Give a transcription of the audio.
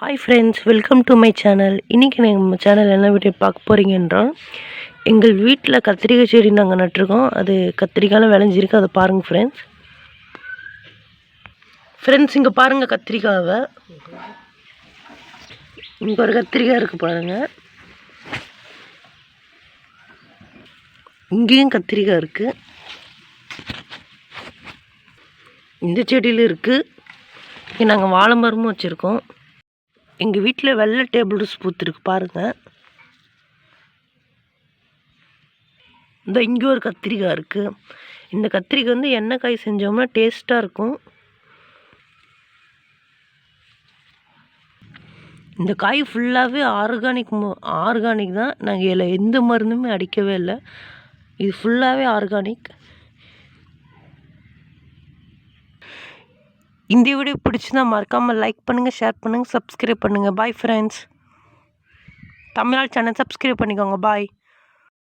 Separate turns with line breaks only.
Hi friends welcome to my channel இன்றைக்கி நம்ம channel என்ன வீடியோ பார்க்க போகிறீங்கன்றால் எங்கள் வீட்டில் கத்திரிக்காய் செடி நாங்கள் நட்டிருக்கோம். அது கத்திரிக்காயெலாம் விளைஞ்சிருக்கு. அதை பாருங்கள் ஃப்ரெண்ட்ஸ் ஃப்ரெண்ட்ஸ் இங்கே பாருங்கள் கத்திரிக்காவை. இங்கே ஒரு கத்திரிக்காய் இருக்குது பாருங்கள் இங்கேயும் கத்திரிக்காய் இருக்குது இந்த செடியில் இருக்குது இங்கே நாங்கள் வாழை மரமும் வச்சுருக்கோம். எங்கள் வீட்டில் வெள்ளை டேபிள் ரோஸ் பூத்துருக்கு பாருங்கள் இந்த இங்கே ஒரு கத்திரிக்காய் இருக்குது இந்த கத்திரிக்காய் வந்து எண்ணெய் காய் செஞ்சோம்னா டேஸ்ட்டாக இருக்கும். இந்த காய் ஃபுல்லாகவே ஆர்கானிக் ஆர்கானிக் தான். நாங்கள் இதில் எந்த மருந்துமே அடிக்கவே இல்லை. இது ஃபுல்லாகவே ஆர்கானிக் இந்த வீடியோ பிடிச்சிருந்தா மறக்காமல் லைக் பண்ணுங்கள் ஷேர் பண்ணுங்கள் சப்ஸ்கிரைப் பண்ணுங்கள் பாய் ஃப்ரெண்ட்ஸ் தமிழால் சேனல் சப்ஸ்கிரைப் பண்ணிக்கோங்க. பாய்